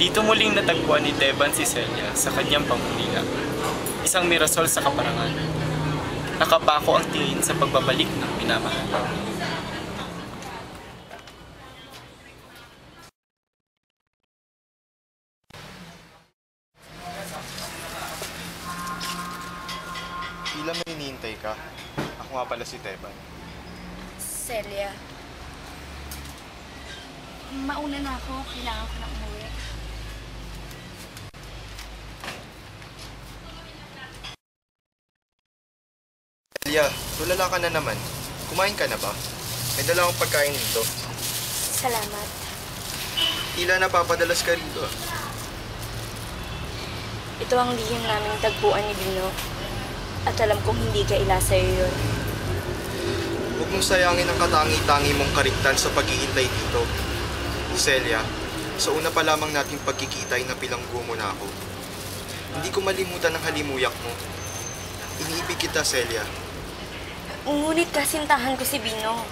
Dito muling natagpuan ni Teban si Celia sa kanyang pangulila. Isang mirasol sa kaparangan. Nakapako ang tingin sa pagbabalik ng minamahal. Tila may hinihintay ka. Ako nga pala si Teban. Celia. Mauna na ako. Kailangan ko na umuwi. Celia, tulala ka na naman. Kumain ka na ba? May dala akong pagkain dito. Salamat. Tila napapadalas ka rito. Ito ang lihim naming tagpuan ni Bino. At alam kong hindi ka ila sa'yo yun. Huwag mong sayangin ang katangi-tangi mong kariktan sa paghihintay dito. Celia, sa una pa lamang nating pagkikita ay napilanggo mo na ako. Hindi ko malimutan ang halimuyak mo. Iniibig kita, Celia. Ngunit kasintahan ko si Bino.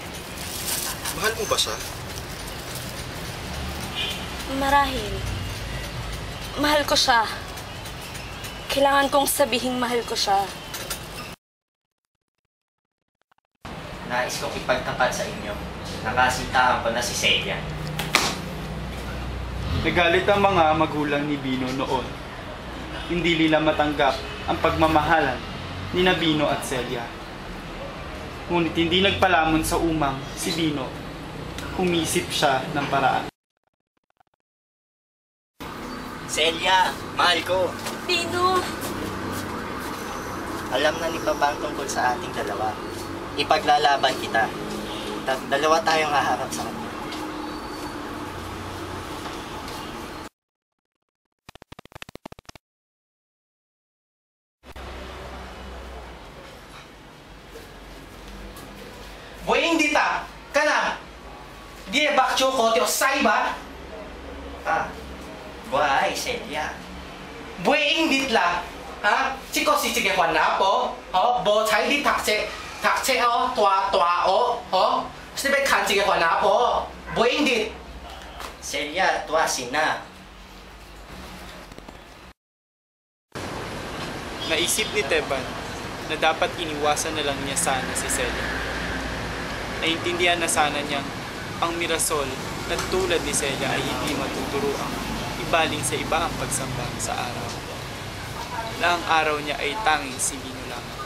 Mahal mo ba siya? Marahil. Mahal ko siya. Kailangan kong sabihing mahal ko siya. Nais kong ipagtapat sa inyo. Nakasintahan ko na si Celia. Nagalit ang mga magulang ni Bino noon. Hindi nila matanggap ang pagmamahalan ni na Bino at Celia. Ngunit hindi nagpalamon sa umang si Bino. Humisip siya ng paraan. Celia, mahal ko. Bino! Alam na ni Papa ang tungkol sa ating dalawa. Ipaglalaban kita. Ta- dalawa tayong haharap sa kanya. Di bakcho ko ti osay ba? Ah, buhay, Celia. Boying ditla. Ha? Chiko si sige kwan na po. Ho, bo chai di takche. Takche o, tua tua o. Ho? Kasi ba kan sige kwan na po. Boying dit. Celia, tuwasin na. Naisip ni Teban na dapat iniwasan na lang niya sana si Celia. Naintindihan na sana niyang ang Mirasol na tulad ni Celia ay hindi matuturuang ibaling sa iba ang pagsamba sa araw. Na ang araw niya ay tanging si Bino lamang.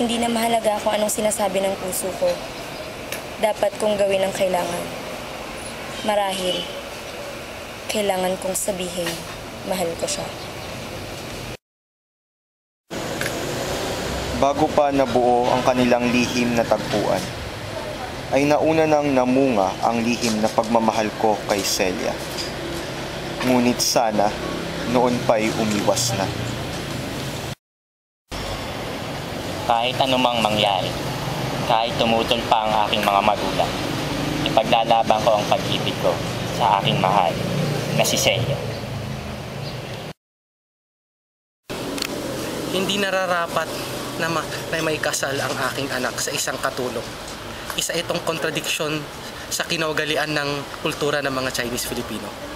Hindi na mahalaga kung anong sinasabi ng puso ko. Dapat kong gawin ang kailangan. Marahil, kailangan kong sabihin, mahal ko siya. Bago pa nabuo ang kanilang lihim na tagpuan, ay nauna nang namunga ang lihim na pagmamahal ko kay Celia. Ngunit sana, noon pa'y umiwas na. Kahit anumang mangyari, kahit tumutol pa ang aking mga magulang, ipaglalaban ko ang pag-ibig ko sa aking mahal na si Celia. Hindi nararapat na, ma- na may kasal ang aking anak sa isang katulong. Isa itong kontradiksyon sa kinaugalian ng kultura ng mga Chinese Filipino.